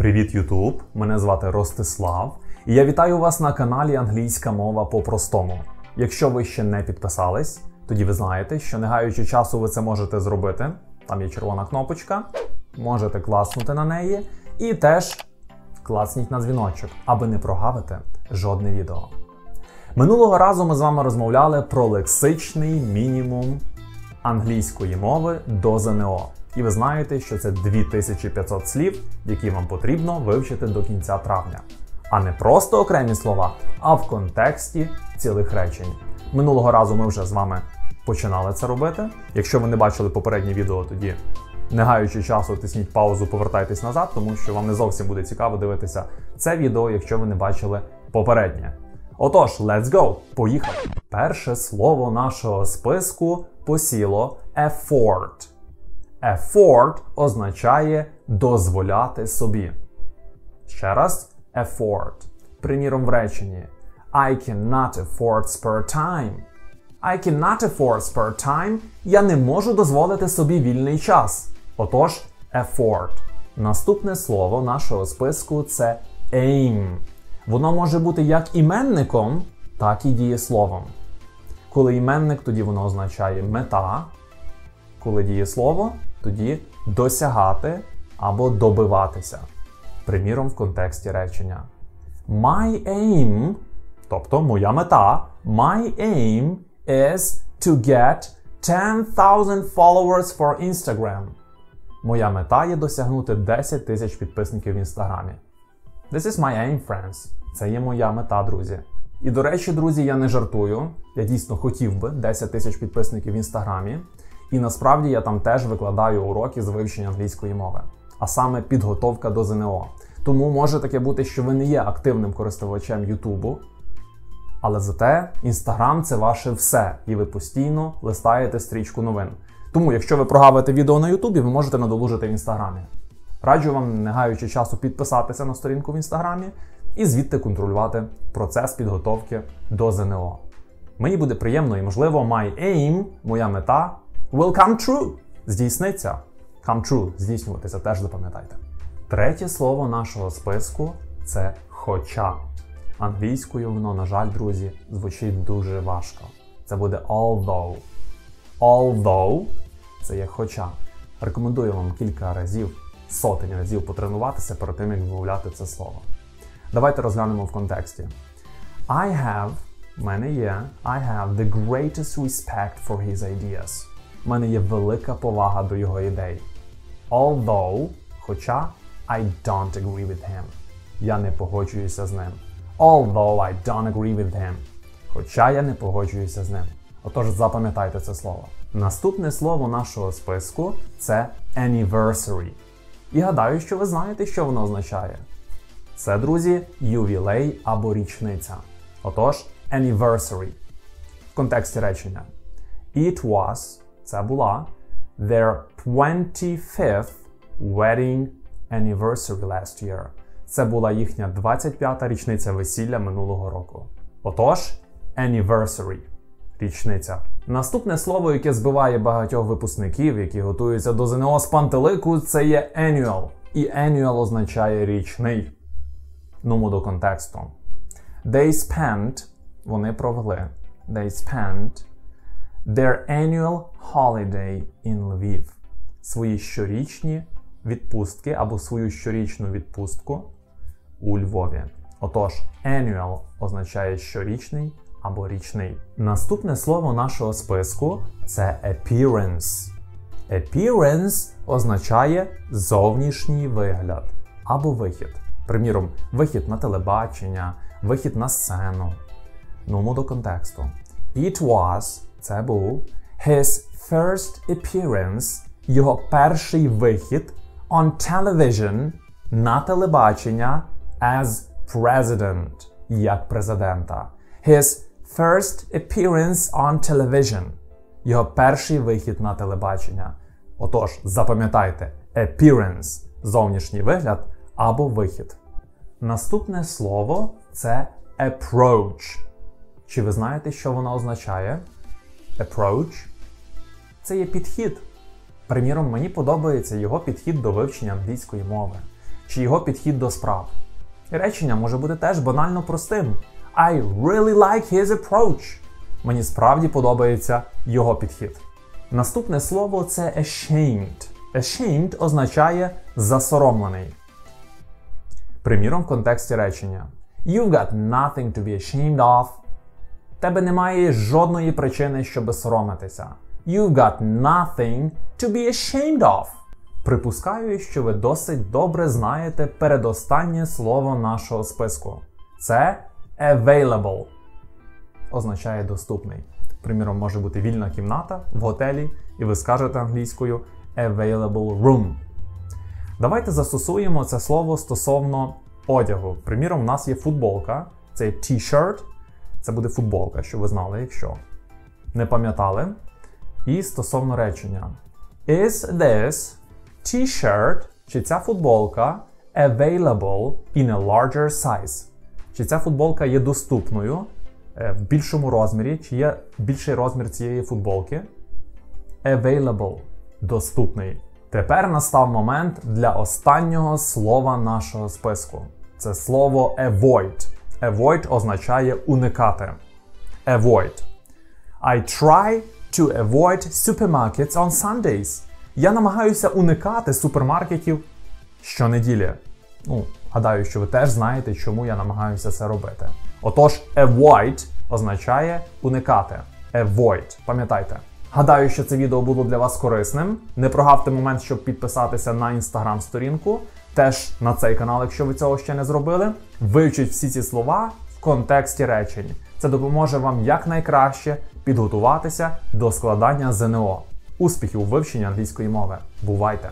Привіт, Ютуб! Мене звати Ростислав, і я вітаю вас на каналі Англійська мова по-простому. Якщо ви ще не підписались, тоді ви знаєте, що не гаючи часу, ви це можете зробити. Там є червона кнопочка, можете класнути на неї, і теж класніть на дзвіночок, аби не прогавити жодне відео. Минулого разу ми з вами розмовляли про лексичний мінімум англійської мови до ЗНО. І ви знаєте, що це 2500 слів, які вам потрібно вивчити до кінця травня. А не просто окремі слова, а в контексті цілих речень. Минулого разу ми вже з вами починали це робити. Якщо ви не бачили попереднє відео, тоді не гаючи часу, тисніть паузу, повертайтесь назад, тому що вам не зовсім буде цікаво дивитися це відео, якщо ви не бачили попереднє. Отож, let's go! Поїхали! Перше слово нашого списку посіло afford. Afford означає дозволяти собі. Ще раз, afford. Приміром в реченні I cannot afford spare time. I cannot afford spare time. Я не можу дозволити собі вільний час. Отож, afford. Наступне слово нашого списку це aim. Воно може бути як іменником, так і дієсловом. Коли іменник, тоді воно означає мета. Коли дієслово, тоді досягати або добиватися. Приміром, в контексті речення. My aim, тобто моя мета, my aim is to get 10,000 followers for Instagram. Моя мета є досягнути 10 тисяч підписників в інстаграмі. This is my aim, friends. Це є моя мета, друзі. І до речі, друзі, я не жартую. Я дійсно хотів би 10 тисяч підписників в інстаграмі. І насправді я там теж викладаю уроки з вивчення англійської мови, а саме підготовка до ЗНО. Тому може таке бути, що ви не є активним користувачем Ютубу, але зате Інстаграм це ваше все, і ви постійно листаєте стрічку новин. Тому, якщо ви прогавите відео на Ютубі, ви можете надолужити в інстаграмі. Раджу вам, не гаючи часу, підписатися на сторінку в інстаграмі і звідти контролювати процес підготовки до ЗНО. Мені буде приємно і можливо, my aim, моя мета, will come true. Здійсниться. Come true, здійснюватися, теж запам'ятайте. Третє слово нашого списку це хоча. Англійською воно, на жаль, друзі, звучить дуже важко. Це буде although. Although це є хоча. Рекомендую вам кілька разів, сотень разів потренуватися перед тим, як вимовляти це слово. Давайте розглянемо в контексті. I have, в мене є, I have the greatest respect for his ideas. У мене є велика повага до його ідей. Although, хоча I don't agree with him. Я не погоджуюся з ним. Although I don't agree with him. Хоча я не погоджуюся з ним. Отож, запам'ятайте це слово. Наступне слово нашого списку це anniversary. І гадаю, що ви знаєте, що воно означає. Це, друзі, ювілей або річниця. Отож, anniversary. В контексті речення. It was це була their 25th wedding anniversary last year. Це була їхня 25-та річниця весілля минулого року. Отож, anniversary річниця. Наступне слово, яке збиває багатьох випускників, які готуються до ЗНО з пантелику, це є annual. І annual означає річний. Ному до контексту. They spent, вони провели. They spent their annual holiday in Lviv. Свої щорічні відпустки або свою щорічну відпустку у Львові. Отож, annual означає щорічний або річний. Наступне слово нашого списку це appearance. Appearance означає зовнішній вигляд або вихід. Приміром, вихід на телебачення, вихід на сцену. Ну, до контексту. It was це був his first appearance, його перший вихід on television на телебачення as president, як президента. His first appearance on television. Його перший вихід на телебачення. Отож, запам'ятайте, appearance зовнішній вигляд або вихід. Наступне слово це approach. Чи ви знаєте, що воно означає? Approach це є підхід. Приміром, мені подобається його підхід до вивчення англійської мови. чи його підхід до справ. Речення може бути теж банально простим. I really like his approach. Мені справді подобається його підхід. Наступне слово це ashamed. Ashamed означає засоромлений. Приміром, в контексті речення. You've got nothing to be ashamed of. Тебе немає жодної причини, щоб соромитися. You've got nothing to be ashamed of. Припускаю, що ви досить добре знаєте передостаннє слово нашого списку. Це available. Означає доступний. Приміром, може бути вільна кімната в готелі, і ви скажете англійською available room. Давайте застосуємо це слово стосовно одягу. Приміром, у нас є футболка, це t-shirt, це буде футболка, що ви знали, якщо не пам'ятали. І стосовно речення. Is this t-shirt, чи ця футболка available in a larger size? Чи ця футболка є доступною е, в більшому розмірі, чи є більший розмір цієї футболки? Available доступний. Тепер настав момент для останнього слова нашого списку. Це слово avoid. Avoid означає уникати. Avoid. I try to avoid supermarkets on Sundays. Я намагаюся уникати супермаркетів щонеділі. Ну, гадаю, що ви теж знаєте, чому я намагаюся це робити. Отож, avoid означає уникати. Avoid. Пам'ятайте. Гадаю, що це відео було для вас корисним. Не прогавте момент, щоб підписатися на інстаграм-сторінку, теж на цей канал, якщо ви цього ще не зробили. Вивчіть всі ці слова в контексті речень. Це допоможе вам якнайкраще підготуватися до складання ЗНО. Успіхів у вивченні англійської мови. Бувайте!